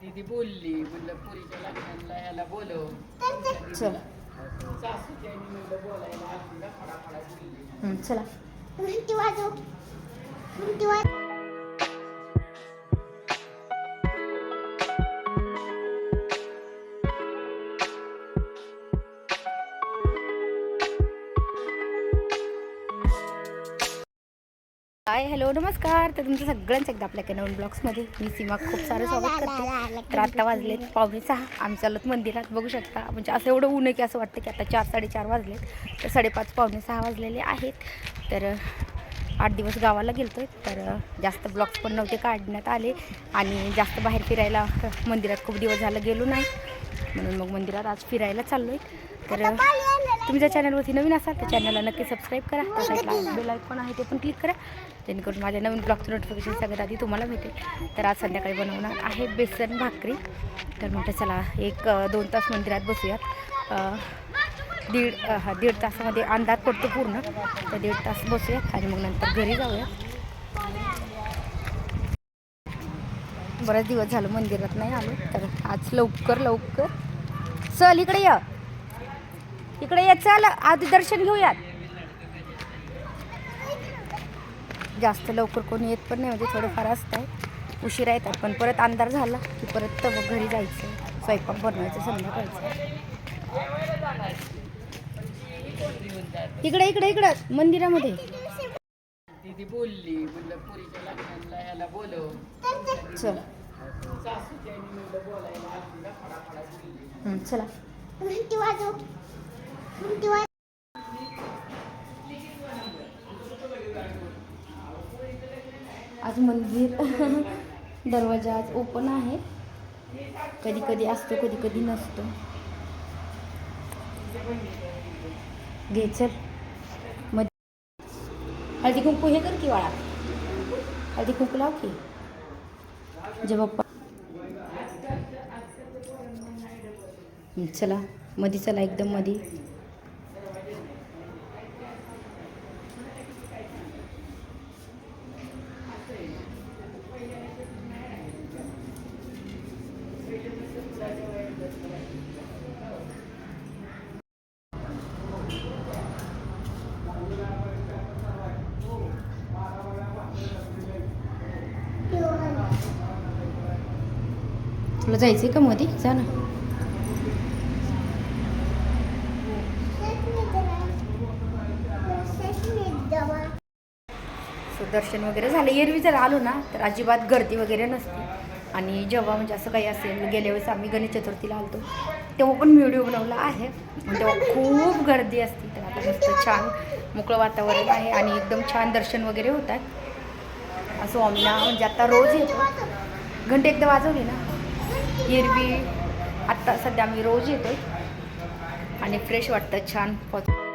दीदी बोलली म्हणलं पुरीच्या लग्नाला ह्याला बोलव. चल. सासूच्या म्हणलं बोलायला. आजीला फडाफडा बोलली चला. हाय हॅलो नमस्कार. तर तुमचं सगळ्यांचं एकदा आपल्या नवीन ब्लॉग्समध्ये मी सीमा खूप सारं स्वागत करते. तर आता वाजलेत पावणे सहा. आम्ही चालत मंदिरात बघू शकता. म्हणजे असं एवढं ऊन आहे की असं वाटतं की आता चार साडेचार वाजलेत. तर साडेपाच पावणे सहा वाजलेले आहेत. तर आठ दिवस गावाला गेलतो तर जास्त ब्लॉग्स पण नव्हते काढण्यात आले. आणि जास्त बाहेर फिरायला मंदिरात खूप दिवस झालं गेलो नाही. म्हणून मग मंदिरात आज फिरायला चाललो आहे तर तुम्ही जर चॅनलवरती नवीन असाल तर चॅनलला नक्की सबस्क्राईब करा. त्या साईडला बेल आयकॉन आहे ते पण क्लिक करा. जेणेकरून माझ्या नवीन ब्लॉगचं नोटिफिकेशन सगळ्यात आधी तुम्हाला भेटेल. तर आज संध्याकाळी बनवणार आहे बेसन भाकरी. तर म्हटलं चला एक दोन तास मंदिरात बसूयात. दीड हा दीड तासामध्ये अंदाज पडतो पूर्ण. तर दीड तास बसूयात आणि मग नंतर घरी जाऊयात. बरेच दिवस झालं मंदिरात नाही आलो तर आज लवकर लवकर चल इकडे या. इकडे ये चल. आधी दर्शन घेऊयात. जास्त लवकर कोणी येत पण नाही म्हणजे थोडंफार असतं आहे उशिरा येतात पण परत अंधार झाला की परत तर मग घरी जायचं. स्वयंपाक बनवायचं संध्याकाळचं. इकडे इकडे इकडं मंदिरामध्ये. बोलली चल. चला. आज मंदिर दरवाजा आज ओपन आहे. कधी कधी असतो कधी कधी नसतो. घे चल. मध हळदी कुंकू हे कर की वाळा हळदी कुंकू लाव की. जे चला मधी चला एकदम मधी. तुला जायचं आहे का मधी जा ना. सो दर्शन वगैरे झालं. एरवी जर आलो ना तर अजिबात गर्दी वगैरे नसते. आणि जेव्हा म्हणजे असं काही असेल गेल्या वेळेस आम्ही गणेश चतुर्थीला आलतो. तेव्हा पण व्हिडिओ बनवला आहे. तेव्हा खूप गर्दी असते. तर आता मस्त छान मोकळं वातावरण आहे आणि एकदम छान दर्शन वगैरे होतात. असं आम्ही म्हणजे आता रोज येतो. घंटे एकदा वाजवली ना हिरवी. आत्ता सध्या आम्ही रोज येतो आणि फ्रेश वाटतं छान. पॉझिटिव्ह